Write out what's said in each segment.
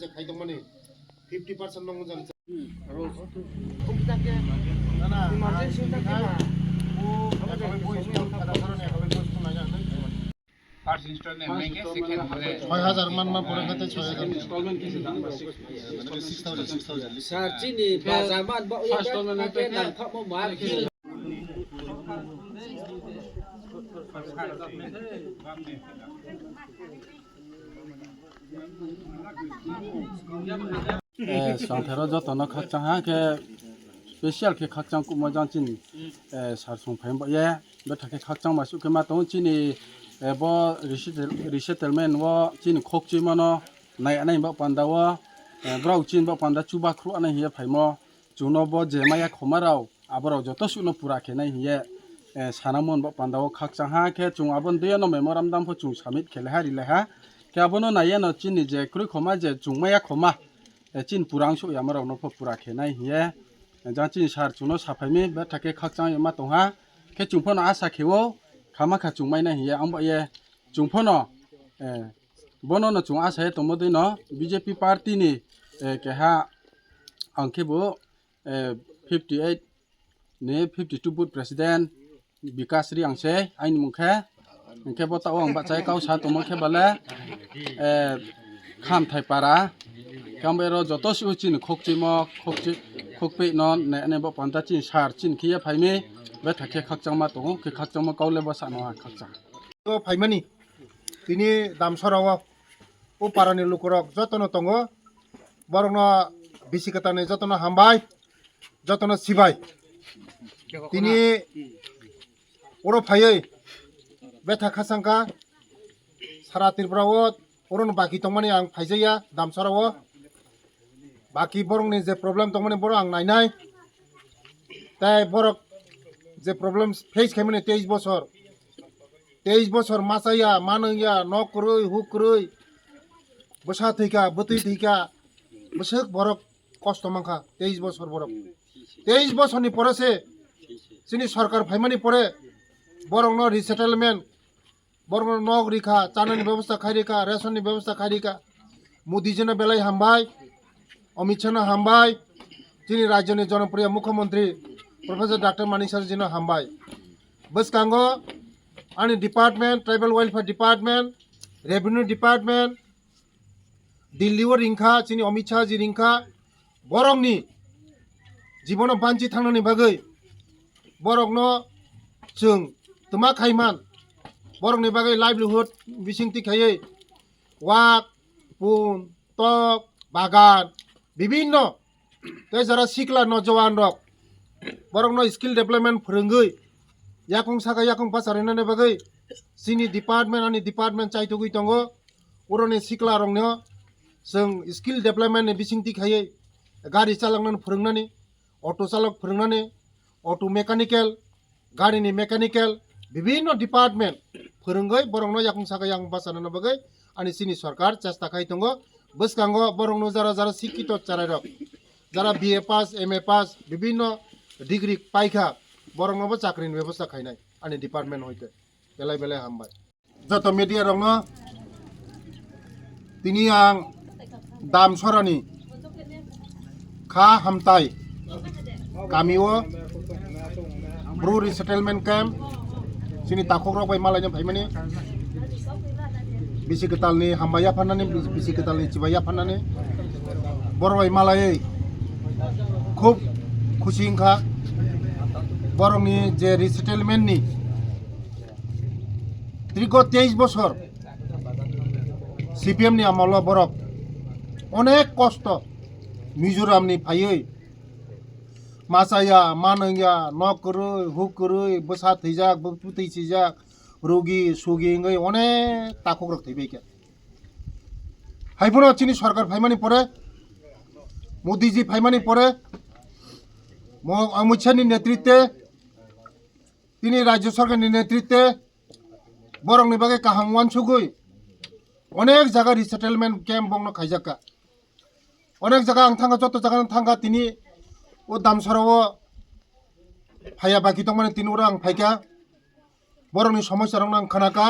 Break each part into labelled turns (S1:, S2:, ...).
S1: je khai dong mani 50% nong jang na na emergency ta ka o ekhobe boi school kheda sora ne ekhobe boi school na ja
S2: first instalment নেকে second হলে
S1: 6000 man man pore khate 6000
S3: installment के सिद्धांत
S1: 6000 6000
S3: साची সংथेर
S4: যতন খরচা হাকে special কে খরচা কু মজান চিনি। সার সংফাইম বয়ে বেটাকে খরচা মাসু কে মা তো চিনি ব রিসেটেল রিসেটেলমেন্ট ও চিনি খোকচি মন। নাই আনাই বা পান্ডা ও ব্রাউ চিন বা পান্ডা চুবা খ্রু আনাই হিয়া ফাইম। চুনো ব জেমায়া খমারাও। আবরাও যত সুনো পুরা খে নাই হিয়া। সানামন পান্ডাও খাকচাহা খে চুং আবন দুই নো মেমোরাম দাম ফো চুং সামিত খেলে হারি লেহা কে আবনো নাইয়া ন চিন যে ক্রুই খমা যে চুংমাইয়া খমা চিন পুরাং সু আমার অনফ পুরা খে নাই হিয়ে যা চিন সার চুনো সাফাইমি বা থাকে খাকচাং এমা তোহা খে চুংফন আশা খেও খামা খা চুংমাই না হিয়ে আম্বা ইয়ে চুংফন বন ন চুং আশা হে তোমদি ন বিজেপি পার্টি নি কেহা আংখেবো ফিফটি এইট ने fifty two booth president Bikash রি আংসে আইন মুখে ইংখে বতাও আং বাচ্চাই কাউসা তোমাকে বলে খাম থাই পারা কামের যত সিউ চিন খোকচি ম খোকচি খোকপে নন নে ব পান্তা চিন সার চিন খিয়ে ফাইমে বে থাকে খাকচামা তো খে খাকচামা কাউলে বসা ন খাকচা
S1: তো ফাইমানি তিনি দামসরাও ও পারানি লোকরক যতন তঙ্গ বরং বিশিকাতানি যতন হামবাই যতন সিবাই তিনি अरफायै बे थाखा सांखा सारा त्रिपुराव अरन बाखि दंमानि आं फायजाया दामसाराव बाखि बरंनि जे प्रब्लेम दंमानि बर' आं नायनाय তাই বরক যে প্রবলেম ফেস খাইমানে তেইশ বছর তেইশ বছর মাসাইয়া মানইয়া ন করই হু করই বসা থৈকা বতৈ থৈকা বসক বরক কষ্ট মাখা তেইশ বছর বরক তেইশ বছরনি পরেছে চিনি সরকার ফাইমানি পরে বরং ন রিসেটেলমেন্ট বরং নগরিখা চানের ব্যবস্থা খারিখা রেশন ব্যবস্থা খারিখা মোদিজিনো বেলাই হামবাই অমিত শাহ হামবাই তিনি রাজ্যের জনপ্রিয় মুখ্যমন্ত্রী, প্রফেসর ডাক্তার মানিক মানিকসারজিনো হামবাই বসকাঙ্গ আনি department tribal welfare department revenue department দিল্লিও রিংখা চিনি অমিত শাহ জি রিংখা বরংনি জীবনে বাঞ্চি থাকানি বাকি বরং ন तोमा खायमान बरंनि बागै लाइभलिहुड बिसिंथि खायै वाक पुन टक बागान বিভিন্ন ते যারা सिख्ला नौजवान रक बरंनो स्किल डेभेलपमेन्ट फोरोंगै याखं सागा याखं पासारिनानै बागै जोंनि डिपार्टमेन्ट आंनि डिपार्टमेन्ट चाइथगै दङ अरनि सिख्ला रंनो जों स्किल डेभेलपमेन्टनि बिसिंथि खायै गारि चालांनानै फोरोंनानै अट' चालक फोरोंनानै अट' मेकानिकेल गारिनि मेकानिकेल বিভিন্ন डिपार्टमेंट फोरोंगै बरंनो जाफुंसाखै आं बासानो बागै आंनि सिनि सरकार चेष्टा खाइ दङ बोसखाङो बरंनो जारा जारा शिक्षित चारायरक যারা BA pass M A pass বিভিন্ন ডিগ্রি পাইখা বরংনবো চাকরির ব্যবস্থা খাইনাই আনি ডিপার্টমেন্ট হইতে বেলায় বেলায় হামবাই যত মিডিয়া রঙ তিনি আং দাম সরানি খা হামতাই কামিও Bru resettlement camp sini takok rok pai malanya pai mani bisi ketal ni hamba ya panani bisi ketal ni ciba ya panani bor pai malai খুব খুশি ইংখা বরংনি যে রিসেটেলমেন্টনি দীর্ঘ তেইশ বছর সিপিএমনি আমল বরক অনেক কষ্ট মিজোরামনি ফাইयै মাসায়া মানয়া নকরুই হুকরুই বসা থৈজাক বুতুই চিজাক রোগী সুগিঙ্গই অনেক তাকক রক থৈবেকে হাইফোন চিনি সরকার ফাইমানি পরে মোদিজি ফাইমানি পরে অমিত নেতৃত্বে তিনি রাজ্য সরকারনি নেতৃত্বে বরংনি বাকে কাহাংওয়ান সুগুই অনেক জায়গা রিসেটেলমেন্ট ক্যাম্প বংন খাইজাকা অনেক জায়গা আং থাঙ্গা যত জায়গা থাঙ্গা তিনি ও ফাইয়া বাকি দं মানে তিনি ওরা আং ফাইকা বরংনি সমস্যা রং আং খানাকা।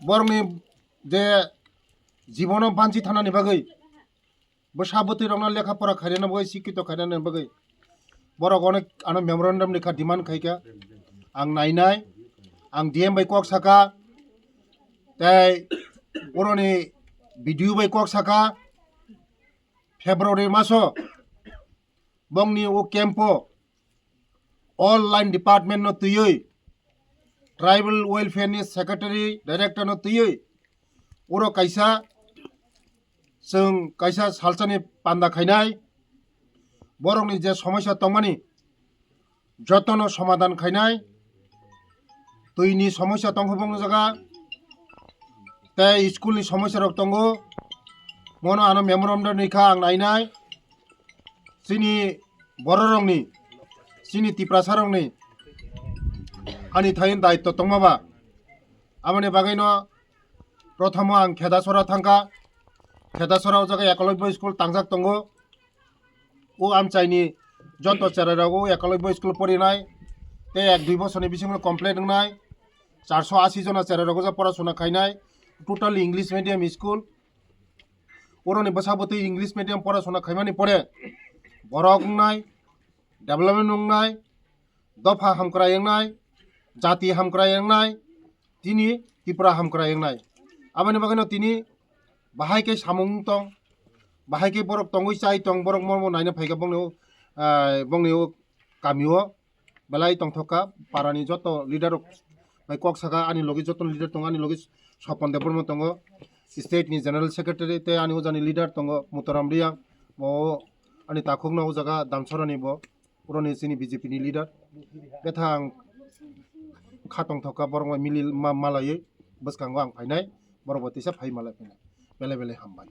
S1: বরংনি যে জীবন বাঞ্চি থানানি বাগै বসাবতী রংনা লেখাপড়া খাইরানো বাগै শিক্ষিত খাইরানো বাগै বরক অনেক আনো মেমোরেন্ডাম লেখা ডিমান্ড খাইকা। আং নাইনাই আং ডিএম বাই কক সাকা তাই ওরনি ভিডিও বাই কক সাকা ফেব্রুয়ারি মাসো ᱵᱚᱝᱱᱤ ᱚ ᱠᱮᱢᱯᱚ ᱚᱱᱞᱟᱭᱤᱱ ᱰᱤᱯᱟᱨᱴᱢᱮᱱᱴ ᱱᱚ ᱛᱩᱭᱚᱭ ट्राइबल वेलफेयर नि सेक्रेटरी डायरेक्टर न तुय उरो कैसा जों कैसा सालसानि पान्दा खाइनाय बरंनि जे समस्या दंमानि जतन समाधान खाइनाय दैनि समस्या दंखबं जागा ते स्कुलनि समस्या रक दङ मन आनो मेमोरान्डाम निखा आं नायनाय जोंनि बर' रावनि जोंनि तिप्रासा रावनि आंनि थाइन दायित्व दंमाबा आंनि बागैनो प्रथम आं खेदासरा थांगा खेदासराव जागा एकलव्य स्कुल थांजाक दङ ও আমচাইনি যন্ত্র চেরারাও একলব্য স্কুল পড়ি নাই। তে এক দুই বছরনি বিসমে কমপ্লেন নাই। চারশো আশি জনা চেরারাও যা পড়াশোনা খাই নাই। টোটাল ইংলিশ মিডিয়াম স্কুল ওরনি বসাবতে ইংলিশ মিডিয়াম পড়াশোনা খাইমানি পড়ে। বরক নাই ডেভেলপমেন্ট নাই দফা হামকরা নাই জাতি হামকরা নাই তিনি ত্রিপুরা হামকরা নাই আবার বাগানো তিনি বাহাইকে সামুং তং বাহাইকে বরক তঙ্গই চাই তং বরক মর্ম নাইনে ফাইকা বংনেও বংনেও কামিও বেলাই টংথকা পারানি যত লিডার বাই কক সাকা আনি লগে যত লিডার তঙ্গ আনি লগে স্বপন দেববর্ম তঙ্গ স্টেটনি জেনারেল সেক্রেটারি তে আনিও জানি লিডার তঙ্গ মোতারাম রিয়া ও आनि ताखुगना उजागा दामसरानि ब पुरनि सिनि बिजेपिनि लिडार बेथां खातं थका बरं मिलि मा- मालायै बसखांगो आं फायनाय बरबतिसा फाय मालाय फैनाय बेले बेले हामबाय